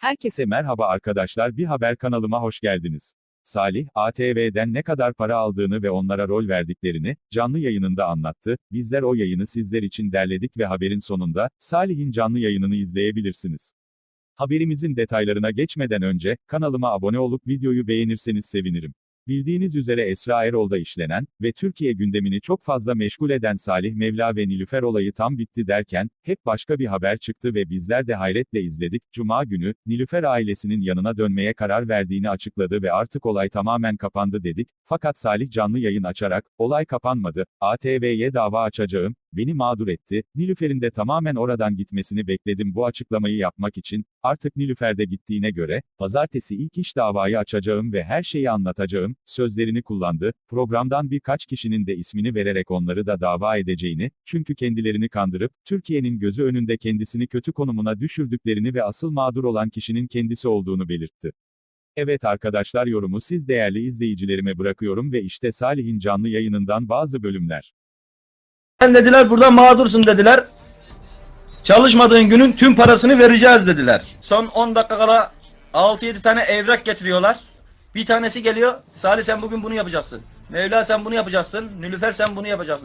Herkese merhaba arkadaşlar bir haber kanalıma hoş geldiniz. Salih, ATV'den ne kadar para aldığını ve onlara rol verdiklerini, canlı yayınında anlattı, bizler o yayını sizler için derledik ve haberin sonunda, Salih'in canlı yayınını izleyebilirsiniz. Haberimizin detaylarına geçmeden önce, kanalıma abone olup videoyu beğenirseniz sevinirim. Bildiğiniz üzere Esra Erol'da işlenen ve Türkiye gündemini çok fazla meşgul eden Salih Mevla ve Nilüfer olayı tam bitti derken, hep başka bir haber çıktı ve bizler de hayretle izledik. Cuma günü, Nilüfer ailesinin yanına dönmeye karar verdiğini açıkladı ve artık olay tamamen kapandı dedik. Fakat Salih canlı yayın açarak, olay kapanmadı, ATV'ye dava açacağım, beni mağdur etti, Nilüfer'in de tamamen oradan gitmesini bekledim bu açıklamayı yapmak için, artık Nilüfer'de gittiğine göre, pazartesi ilk iş davayı açacağım ve her şeyi anlatacağım, sözlerini kullandı, programdan birkaç kişinin de ismini vererek onları da dava edeceğini, çünkü kendilerini kandırıp, Türkiye'nin gözü önünde kendisini kötü konumuna düşürdüklerini ve asıl mağdur olan kişinin kendisi olduğunu belirtti. Evet arkadaşlar yorumu siz değerli izleyicilerime bırakıyorum ve işte Salih'in canlı yayınından bazı bölümler. Sen dediler burada mağdursun dediler. Çalışmadığın günün tüm parasını vereceğiz dediler. Son 10 dakika kala 6-7 tane evrak getiriyorlar. Bir tanesi geliyor. Salih sen bugün bunu yapacaksın. Mevla sen bunu yapacaksın. Nilüfer sen bunu yapacaksın.